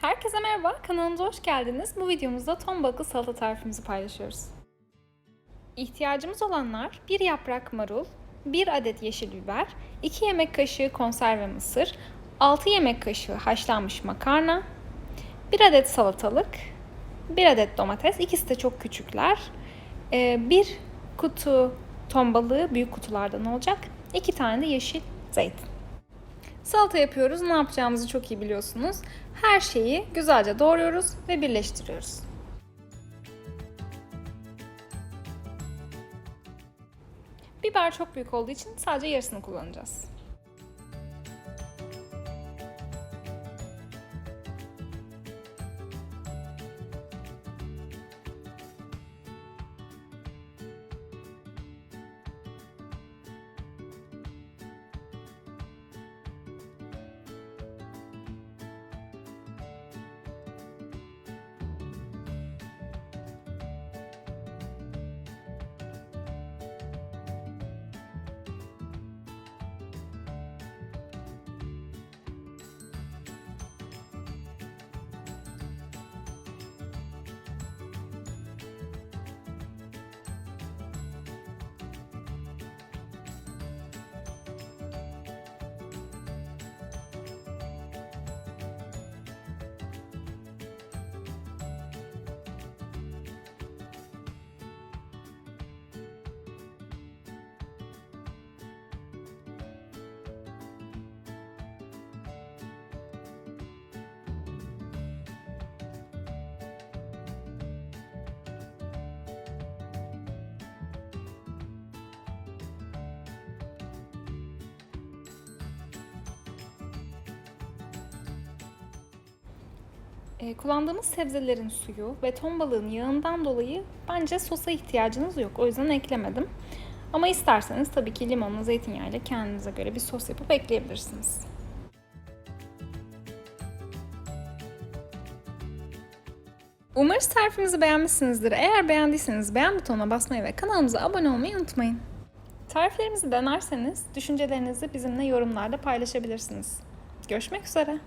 Herkese merhaba, kanalımıza hoş geldiniz. Bu videomuzda ton balıklı salata tarifimizi paylaşıyoruz. İhtiyacımız olanlar 1 yaprak marul, 1 adet yeşil biber, 2 yemek kaşığı konserve mısır, 6 yemek kaşığı haşlanmış makarna, 1 adet salatalık, 1 adet domates, ikisi de çok küçükler, 1 kutu ton balığı büyük kutulardan olacak, 2 tane de yeşil zeytin. Salata yapıyoruz. Ne yapacağımızı çok iyi biliyorsunuz. Her şeyi güzelce doğruyoruz ve birleştiriyoruz. Biber çok büyük olduğu için sadece yarısını kullanacağız. Ee, kullandığımız sebzelerin suyu ve ton balığın yağından dolayı bence sosa ihtiyacınız yok. O yüzden eklemedim. Ama isterseniz tabii ki limonla zeytinyağıyla kendinize göre bir sos yapıp ekleyebilirsiniz. Umarız tarifimizi beğenmişsinizdir. Eğer beğendiyseniz beğen butonuna basmayı ve kanalımıza abone olmayı unutmayın. Tariflerimizi denerseniz düşüncelerinizi bizimle yorumlarda paylaşabilirsiniz. Görüşmek üzere.